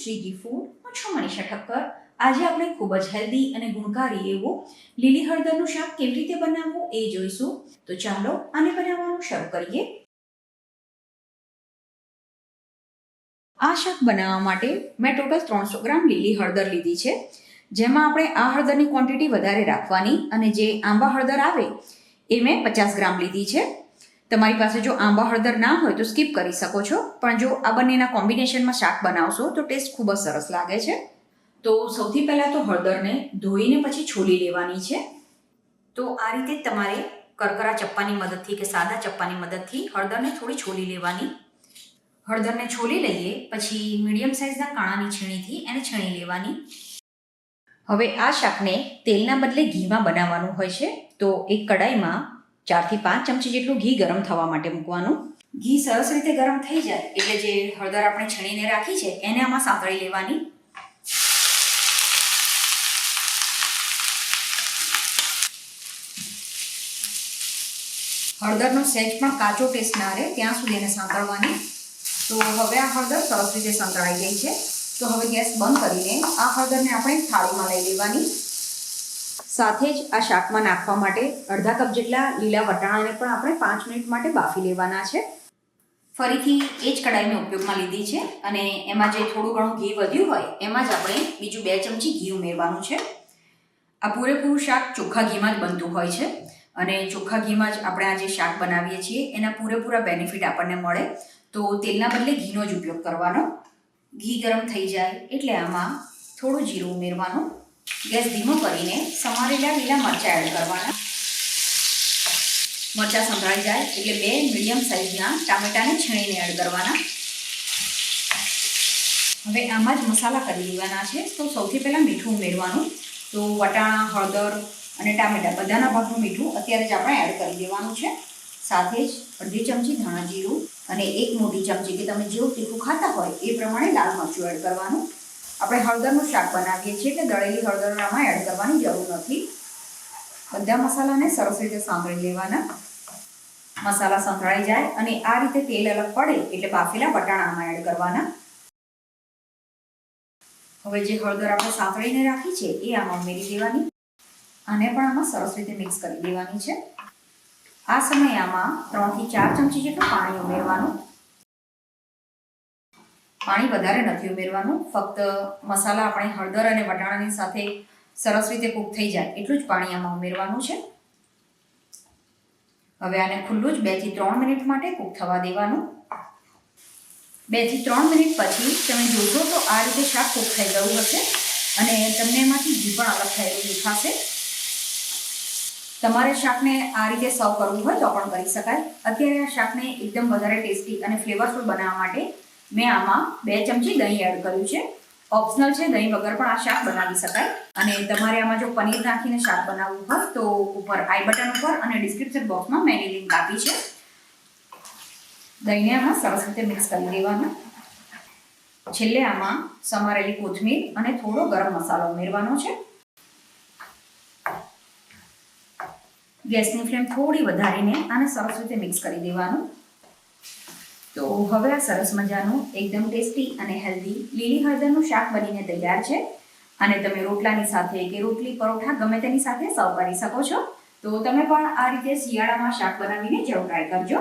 Shriji food હું છું મનીષા ઠક્કર આજે આપણે ખૂબ જ હેલ્ધી અને ગુણકારી એવું લીલી હળદરનું શાક કેવી રીતે બનાવવું એ જોઈશું. તો ચાલો આને બનાવવાનું શરૂ કરીએ. આ શાક બનાવવા માટે મેં ટોટલ ત્રણસો ગ્રામ લીલી હળદર લીધી છે. જેમાં આપણે આ હળદરની ક્વોન્ટિટી વધારે રાખવાની અને જે આંબા હળદર આવે, એ મેં પચાસ ગ્રામ લીધી છે. તમારી પાસે જો આંબા હળદર ના હોય તો સ્કીપ કરી શકો છો. પણ જો આ બંનેના કોમ્બિનેશનમાં શાક બનાવશો તો ટેસ્ટ ખૂબ જ સરસ લાગે છે. તો સૌથી પહેલાં તો હળદરને ધોઈને પછી છોલી લેવાની છે. તો આ રીતે તમારે કરકરા ચપ્પાની મદદથી કે સાદા ચપ્પાની મદદથી હળદરને થોડી છોલી લેવાની. હળદરને છોલી લઈએ, પછી મીડિયમ સાઇઝના કાણાની છીણીથી એને છીણી લેવાની. હવે આ શાકને તેલના બદલે ઘીમાં બનાવવાનું હોય છે. તો એક કડાઈમાં ચારથી પાંચ ચમચી જેટલું ઘી ગરમ થવા માટે મૂકવાનું. ઘી સરસ રીતે ગરમ થઈ જાય એટલે જે હળદર આપણે છણીને રાખી છે, એને આમાં સાંતળી લેવાની. હળદરનો સેજ પણ કાચો ટેસ્ટ ના રહે, ત્યાં સુધી એને સાંતળવાની. તો હવે આ હળદર સરસ રીતે સંતળાઈ ગઈ છે. તો હવે ગેસ બંધ કરીને આ હળદરને આપણે થાળીમાં લઈ લેવાની. સાથે જ આ શાકમાં નાખવા માટે અડધા કપ જેટલા લીલા વટાણાને પણ આપણે પાંચ મિનિટ માટે બાફી લેવાના છે. ફરીથી એ જ કડાઈ મેં ઉપયોગમાં લીધી છે અને એમાં જે થોડું ઘણું ઘી વધ્યું હોય એમાં જ આપણે બીજું બે ચમચી ઘી ઉમેરવાનું છે. આ પૂરેપૂરું શાક ચોખ્ખા ઘીમાં જ બનતું હોય છે અને ચોખ્ખા ઘીમાં જ આપણે આ જે શાક બનાવીએ છીએ એના પૂરેપૂરા બેનિફિટ આપણને મળે તો તેલના બદલે ઘીનો જ ઉપયોગ કરવાનો. ઘી ગરમ થઈ જાય એટલે આમાં થોડું જીરું ઉમેરવાનું. ગેસ ધીમો કરીને સમારેલા લીલા મરચાં એડ કરવાના. મરચાં સંભળાઈ જાય એટલે બે મીડિયમ સાઇઝના ટામેટાને છીણીને એડ કરવાના. હવે આમાં જ મસાલા કરી દેવાના છે. તો સૌથી પહેલાં મીઠું ઉમેરવાનું. તો વટાણા, હળદર અને ટામેટા બધાના ભાગનું મીઠું અત્યારે જ આપણે એડ કરી દેવાનું છે. સાથે જ અડધી ચમચી ધાણા જીરું અને એક મોટી ચમચી કે તમે જેવું તીખું ખાતા હોય એ પ્રમાણે લાલ મરચું એડ કરવાનું. આપણે હળદરનું શાક બનાવીએ છીએ એટલે દળેલી હળદર આમાં એડ કરવાની જરૂર નથી. બધા મસાલાને સરસ રીતે સાંભળી લેવાના. મસાલા સંભળાઈ જાય અને આ રીતે તેલ અલગ પડે એટલે બાફેલા વટાણા આમાં એડ કરવાના. હવે જે હળદર આપણે સાંતળીને રાખી છે એ આમાં ઉમેરી દેવાની. આને પણ આમાં સરસ રીતે મિક્સ કરી દેવાની છે. આ સમયે આમાં ત્રણથી ચાર ચમચી જેટલું પાણી ઉમેરવાનું. પાણી વધારે નથી ઉમેરવાનું. ફક્ત મસાલા આપણે હળદર અને વટાણાની સાથે સરસ રીતે કૂક થઈ જાય એટલું જ પાણી આમાં ઉમેરવાનું છે. હવે આને ખુલ્લું જ બેથી ત્રણ મિનિટ માટે કૂક થવા દેવાનું. બેથી ત્રણ મિનિટ પછી તમે જોશો તો આ રીતે શાક કૂક થઈ ગયું હશે અને તમને એમાંથી ઘી પણ અલગ થયેલું દેખાશે. તમારે શાકને આ રીતે સર્વ કરવું હોય તો પણ કરી શકાય. અત્યારે આ શાકને એકદમ વધારે ટેસ્ટી અને ફ્લેવરફુલ બનાવવા માટે મેં આમાં બે ચમચી દહીં એડ કર્યું છે. ઓપ્શનલ છે, દહીં વગર પણ આ શાક બનાવી શકાય. અને તમારે આમાં જો પનીર નાખીને શાક બનાવવું હોય તો ઉપર આઈ બટન ઉપર અને ડિસ્ક્રિપ્શન બોક્સમાં મેં એની લિંક આપી છે. દહીંને આમાં સરસ રીતે મિક્સ કરી દેવાનું છેલ્લે આમાં સમારેલી કોથમીર અને થોડો ગરમ મસાલો ઉમેરવાનો છે. ગેસની ફ્લેમ થોડી વધારીને આને સરસ રીતે મિક્સ કરી દેવાનું. તો હવે આ સરસ મજાનું, એકદમ ટેસ્ટી અને હેલ્ધી લીલી હળદરનું શાક બનીને તૈયાર છે. અને તમે રોટલાની સાથે કે રોટલી પરોઠા ગમે તેની સાથે સર્વ કરી શકો છો. તો તમે પણ આ રીતે શિયાળામાં શાક બનાવીને જરૂર ટ્રાય કરજો.